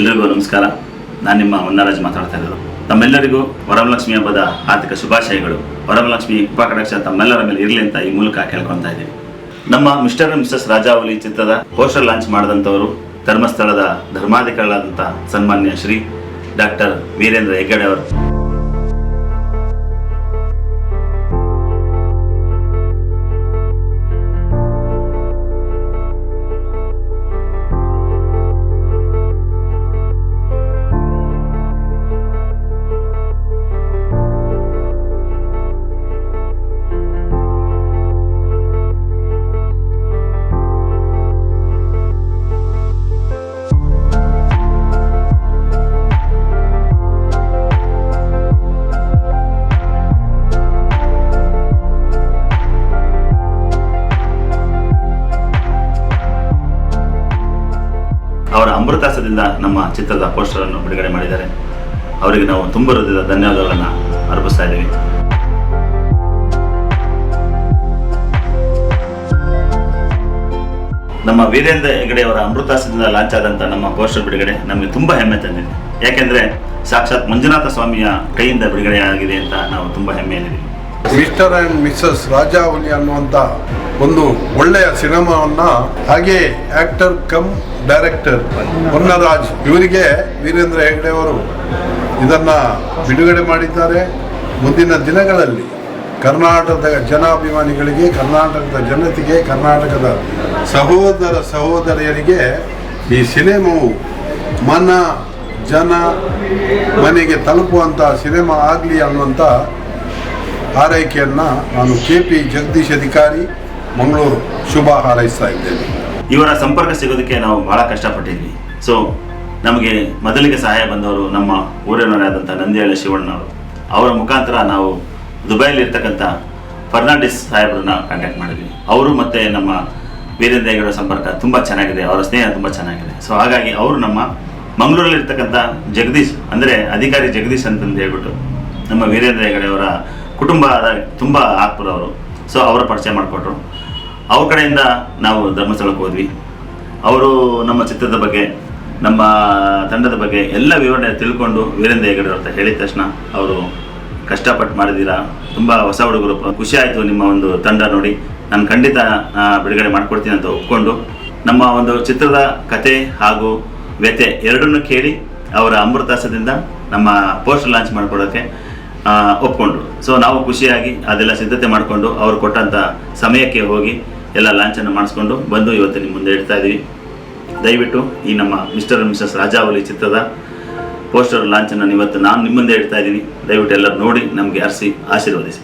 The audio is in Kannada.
ಎಲ್ರಿಗೂ ನಮಸ್ಕಾರ. ನಾನು ನಿಮ್ಮ ಮುನ್ನರಾಜ್ ಮಾತಾಡ್ತಾ ಇರೋದು. ತಮ್ಮೆಲ್ಲರಿಗೂ ವರಮಲಕ್ಷ್ಮಿ ಹಬ್ಬದ ಆರ್ಥಿಕ ಶುಭಾಶಯಗಳು. ವರಮಲಕ್ಷ್ಮಿ ಕೃಪಾ ಕಟಾಕ್ಷ ತಮ್ಮೆಲ್ಲರ ಮೇಲೆ ಇರಲಿ ಅಂತ ಈ ಮೂಲಕ ಕೇಳ್ಕೊತಾ ಇದ್ದೀನಿ. ನಮ್ಮ ಮಿಸ್ಟರ್ ಮಿಸಸ್ ರಾಜಾವಲಿ ಚಿತ್ರದ ಪೋಸ್ಟರ್ ಲಾಂಚ್ ಮಾಡಿದಂಥವರು ಧರ್ಮಸ್ಥಳದ ಧರ್ಮಾಧಿಕಾರಿಗಳಾದಂಥ ಸನ್ಮಾನ್ಯ ಶ್ರೀ ಡಾಕ್ಟರ್ ವೀರೇಂದ್ರ ಹೆಗ್ಗಡೆ ಅವರು. ಅವರ ಅಮೃತಾಸದಿಂದ ನಮ್ಮ ಚಿತ್ರದ ಪೋಸ್ಟರ್ ಅನ್ನು ಬಿಡುಗಡೆ ಮಾಡಿದ್ದಾರೆ. ಅವರಿಗೆ ನಾವು ತುಂಬ ಹೃದಯದ ಧನ್ಯವಾದಗಳನ್ನು ಅರ್ಪಿಸ್ತಾ ಇದ್ದೀವಿ. ನಮ್ಮ ವೀರೇಂದ್ರ ಹೆಗಡೆ ಅವರ ಅಮೃತಾಸದಿಂದ ಲಾಂಚ್ ಆದಂಥ ನಮ್ಮ ಪೋಸ್ಟರ್ ಬಿಡುಗಡೆ ನಮಗೆ ತುಂಬ ಹೆಮ್ಮೆ ತಂದಿದೆ. ಯಾಕೆಂದ್ರೆ ಸಾಕ್ಷಾತ್ ಮಂಜುನಾಥ ಸ್ವಾಮಿಯ ಕೈಯಿಂದ ಬಿಡುಗಡೆ ಆಗಿದೆ ಅಂತ ನಾವು ತುಂಬ ಹೆಮ್ಮೆಯಲ್ಲಿದ್ದೀವಿ. ಮಿಸ್ಟರ್ ಆ್ಯಂಡ್ ಮಿಸ್ಸಸ್ ರಾಜಾವಲಿ ಅನ್ನುವಂಥ ಒಂದು ಒಳ್ಳೆಯ ಸಿನಿಮಾವನ್ನ ಹಾಗೆ ಆಕ್ಟರ್ ಕಮ್ ಡೈರೆಕ್ಟರ್ ಹೊನ್ನರಾಜ್ ಇವರಿಗೆ ವೀರೇಂದ್ರ ಹೆಗ್ಡೆ ಅವರು ಇದನ್ನ ಬಿಡುಗಡೆ ಮಾಡಿದ್ದಾರೆ. ಮುಂದಿನ ದಿನಗಳಲ್ಲಿ ಕರ್ನಾಟಕದ ಜನಾಭಿಮಾನಿಗಳಿಗೆ, ಕರ್ನಾಟಕದ ಜನತೆಗೆ, ಕರ್ನಾಟಕದ ಸಹೋದರ ಸಹೋದರಿಯರಿಗೆ ಈ ಸಿನಿಮಾವು ಮನ, ಜನ, ಮನೆಗೆ ತಲುಪುವಂಥ ಸಿನಿಮಾ ಆಗಲಿ ಅನ್ನುವಂಥ ಆರೈಕೆಯನ್ನು ನಾನು ಕೆ ಪಿ ಜಗದೀಶ್ ಅಧಿಕಾರಿ, ಮಂಗಳೂರು ಶುಭ ಹಾರೈಸ್ತಾ ಇದ್ದೇನೆ. ಇವರ ಸಂಪರ್ಕ ಸಿಗೋದಕ್ಕೆ ನಾವು ಬಹಳ ಕಷ್ಟಪಟ್ಟಿದ್ವಿ. ಸೊ ನಮಗೆ ಮೊದಲಿಗೆ ಸಹಾಯ ಬಂದವರು ನಮ್ಮ ಊರಿನವರಾದಂಥ ನಂದಿಹಳ್ಳಿ ಶಿವಣ್ಣವರು ಅವರ ಮುಖಾಂತರ ನಾವು ದುಬೈಯಲ್ಲಿ ಇರ್ತಕ್ಕಂಥ ಫರ್ನಾಂಡಿಸ್ ಸಾಹೇಬ್ರನ್ನ ಕಾಂಟ್ಯಾಕ್ಟ್ ಮಾಡಿದ್ವಿ. ಅವರು ಮತ್ತು ನಮ್ಮ ವೀರೇಂದ್ರ ಸಂಪರ್ಕ ತುಂಬ ಚೆನ್ನಾಗಿದೆ. ಅವರ ಸ್ನೇಹ ತುಂಬ ಚೆನ್ನಾಗಿದೆ. ಸೊ ಹಾಗಾಗಿ ಅವರು ನಮ್ಮ ಮಂಗಳೂರಲ್ಲಿ ಇರ್ತಕ್ಕಂಥ ಜಗದೀಶ್, ಅಂದರೆ ಅಧಿಕಾರಿ ಜಗದೀಶ್ ಅಂತಂದು ಹೇಳ್ಬಿಟ್ಟು ನಮ್ಮ ವೀರೇಂದ್ರ ಹೆಗಡೆ ಕುಟುಂಬ ತುಂಬ ಆಗ್ಬೋದವರು ಸೊ ಅವರ ಪರಿಚಯ ಮಾಡಿಕೊಟ್ರು. ಅವ್ರ ಕಡೆಯಿಂದ ನಾವು ಧರ್ಮಸ್ಥಳಕ್ಕೆ ಹೋದ್ವಿ. ಅವರು ನಮ್ಮ ಚಿತ್ರದ ಬಗ್ಗೆ, ನಮ್ಮ ತಂಡದ ಬಗ್ಗೆ ಎಲ್ಲ ವಿವರಣೆ ತಿಳ್ಕೊಂಡು ವೀರೇಂದ್ರ ಹೆಗಡೆ ಅಂತ ಹೇಳಿದ ತಕ್ಷಣ ಅವರು ಕಷ್ಟಪಟ್ಟು ಮಾಡಿದ್ದೀರಾ, ತುಂಬ ಹೊಸ ಹುಡುಗರು, ಖುಷಿ ಆಯಿತು ನಿಮ್ಮ ಒಂದು ತಂಡ ನೋಡಿ. ನಾನು ಖಂಡಿತ ಬಿಡುಗಡೆ ಮಾಡಿಕೊಡ್ತೀನಿ ಅಂತ ಒಪ್ಕೊಂಡು ನಮ್ಮ ಒಂದು ಚಿತ್ರದ ಕತೆ ಹಾಗೂ ವ್ಯತೆ ಎರಡನ್ನೂ ಕೇಳಿ ಅವರ ಅಮೃತಾಸದಿಂದ ನಮ್ಮ ಪೋಸ್ಟರ್ ಲಾಂಚ್ ಮಾಡಿಕೊಡೋಕ್ಕೆ ಒಪ್ಕೊಂಡ್ರು. ಸೊ ನಾವು ಖುಷಿಯಾಗಿ ಅದೆಲ್ಲ ಸಿದ್ಧತೆ ಮಾಡಿಕೊಂಡು ಅವರು ಕೊಟ್ಟಂಥ ಸಮಯಕ್ಕೆ ಹೋಗಿ ಎಲ್ಲ ಲಾಂಚನ್ನು ಮಾಡಿಸ್ಕೊಂಡು ಬಂದು ಇವತ್ತು ನಿಮ್ಮ ಮುಂದೆ ಇಡ್ತಾ ಇದ್ದೀವಿ ದಯವಿಟ್ಟು ಈ ನಮ್ಮ ಮಿಸ್ಟರ್ ಮಿಸಸ್ ರಾಜಾವಲಿ ಚಿತ್ರದ ಪೋಸ್ಟರ್ ಲಾಂಚನ್ನು ಇವತ್ತು ನಾನು ನಿಮ್ಮ ಮುಂದೆ ಇಡ್ತಾ ಇದ್ದೀನಿ ದಯವಿಟ್ಟು ಎಲ್ಲರೂ ನೋಡಿ, ನಮಗೆ ಹರಿಸಿ ಆಶೀರ್ವದಿಸಿ.